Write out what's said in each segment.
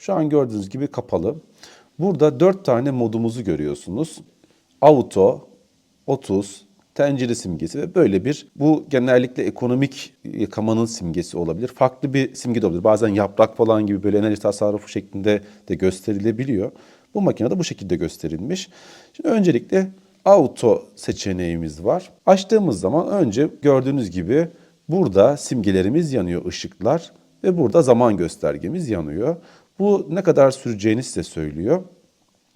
Şu an gördüğünüz gibi kapalı. Burada 4 tane modumuzu görüyorsunuz. Auto, 30, tencere simgesi ve böyle bir bu genellikle ekonomik yıkamanın simgesi olabilir. Farklı bir simge de olabilir. Bazen yaprak falan gibi böyle enerji tasarrufu şeklinde de gösterilebiliyor. Bu makinede bu şekilde gösterilmiş. Şimdi öncelikle auto seçeneğimiz var. Açtığımız zaman önce gördüğünüz gibi burada simgelerimiz yanıyor ışıklar ve burada zaman göstergemiz yanıyor. Bu ne kadar süreceğini size söylüyor.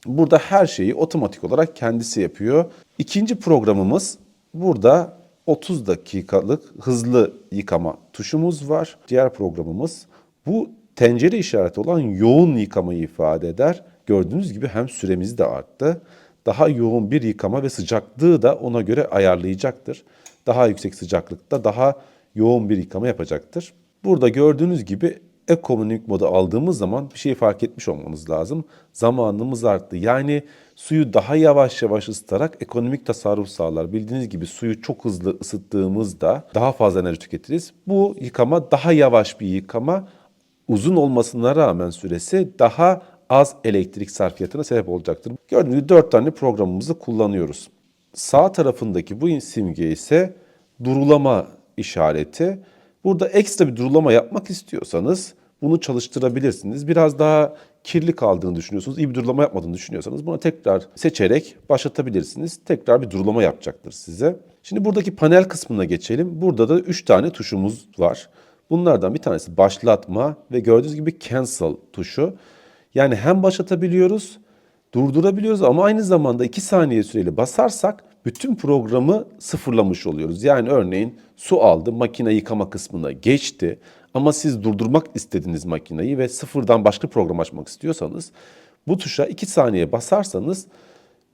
Burada her şeyi otomatik olarak kendisi yapıyor. İkinci programımız burada 30 dakikalık hızlı yıkama tuşumuz var. Diğer programımız bu tencere işareti olan yoğun yıkamayı ifade eder. Gördüğünüz gibi hem süremiz de arttı. Daha yoğun bir yıkama ve sıcaklığı da ona göre ayarlayacaktır. Daha yüksek sıcaklıkta daha yoğun bir yıkama yapacaktır. Burada gördüğünüz gibi ekonomik modu aldığımız zaman bir şey fark etmiş olmamız lazım. Zamanımız arttı. Yani suyu daha yavaş yavaş ısıtarak ekonomik tasarruf sağlar. Bildiğiniz gibi suyu çok hızlı ısıttığımızda daha fazla enerji tüketiriz. Bu yıkama daha yavaş bir yıkama. Uzun olmasına rağmen süresi daha az elektrik sarfiyatına sebep olacaktır. Gördüğünüz gibi 4 tane programımızı kullanıyoruz. Sağ tarafındaki bu simge ise durulama işareti. Burada ekstra bir durulama yapmak istiyorsanız bunu çalıştırabilirsiniz. Biraz daha kirli kaldığını düşünüyorsunuz, iyi bir durulama yapmadığını düşünüyorsanız buna tekrar seçerek başlatabilirsiniz. Tekrar bir durulama yapacaktır size. Şimdi buradaki panel kısmına geçelim. Burada da 3 tane tuşumuz var. Bunlardan bir tanesi başlatma ve gördüğünüz gibi cancel tuşu. Yani hem başlatabiliyoruz, durdurabiliyoruz ama aynı zamanda 2 saniye süreyle basarsak bütün programı sıfırlamış oluyoruz. Yani örneğin su aldı, makine yıkama kısmına geçti ama siz durdurmak istediğiniz makineyi ve sıfırdan başka program açmak istiyorsanız bu tuşa 2 saniye basarsanız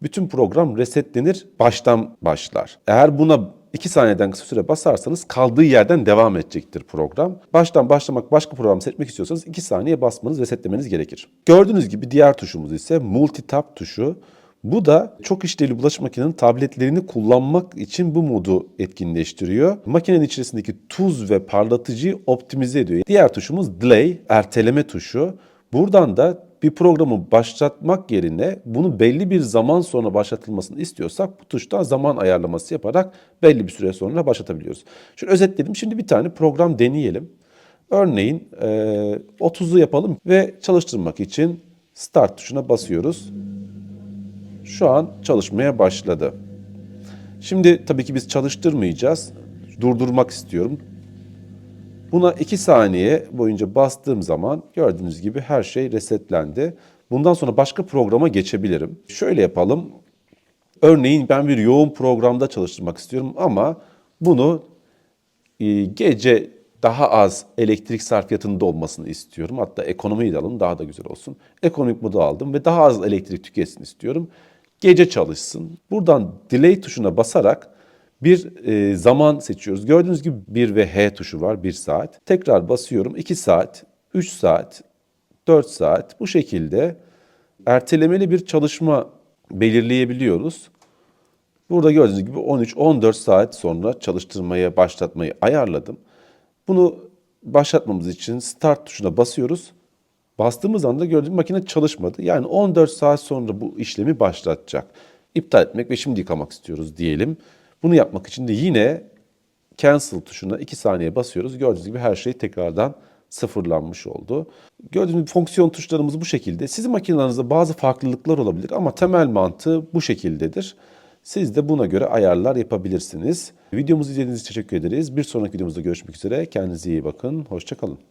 bütün program resetlenir, baştan başlar. Eğer buna 2 saniyeden kısa süre basarsanız kaldığı yerden devam edecektir program. Baştan başlamak, başka program seçmek istiyorsanız 2 saniye basmanız, resetlemeniz gerekir. Gördüğünüz gibi diğer tuşumuz ise multitap tuşu. Bu da çok işlevli bulaşık makinenin tabletlerini kullanmak için bu modu etkinleştiriyor. Makinenin içerisindeki tuz ve parlatıcıyı optimize ediyor. Diğer tuşumuz delay, erteleme tuşu. Buradan da bir programı başlatmak yerine bunu belli bir zaman sonra başlatılmasını istiyorsak bu tuştan zaman ayarlaması yaparak belli bir süre sonra başlatabiliyoruz. Şöyle özetledim. Şimdi bir tane program deneyelim. Örneğin e, 30'u yapalım ve çalıştırmak için start tuşuna basıyoruz. Şu an çalışmaya başladı. Şimdi tabii ki biz çalıştırmayacağız. Durdurmak istiyorum. Buna 2 saniye boyunca bastığım zaman gördüğünüz gibi her şey resetlendi. Bundan sonra başka programa geçebilirim. Şöyle yapalım. Örneğin ben bir yoğun programda çalıştırmak istiyorum ama bunu e, gece daha az elektrik sarfiyatında olmasını istiyorum. Hatta ekonomiyi de alın daha da güzel olsun. Ekonomik modu aldım ve daha az elektrik tüketsin istiyorum. Gece çalışsın. Buradan delay tuşuna basarak bir e, zaman seçiyoruz. Gördüğünüz gibi 1 ve H tuşu var 1 saat. Tekrar basıyorum 2 saat, 3 saat, 4 saat bu şekilde ertelemeli bir çalışma belirleyebiliyoruz. Burada gördüğünüz gibi 13-14 saat sonra çalıştırmaya başlatmayı ayarladım. Bunu başlatmamız için start tuşuna basıyoruz. Bastığımız anda gördüğünüz makine çalışmadı. Yani 14 saat sonra bu işlemi başlatacak. İptal etmek ve şimdi yıkamak istiyoruz diyelim. Bunu yapmak için de yine cancel tuşuna 2 saniye basıyoruz. Gördüğünüz gibi her şey tekrardan sıfırlanmış oldu. Gördüğünüz gibi fonksiyon tuşlarımız bu şekilde. Sizin makinelerinizde bazı farklılıklar olabilir ama temel mantığı bu şekildedir. Siz de buna göre ayarlar yapabilirsiniz. Videomuzu izlediğiniz için teşekkür ederiz. Bir sonraki videomuzda görüşmek üzere. Kendinize iyi bakın. Hoşçakalın.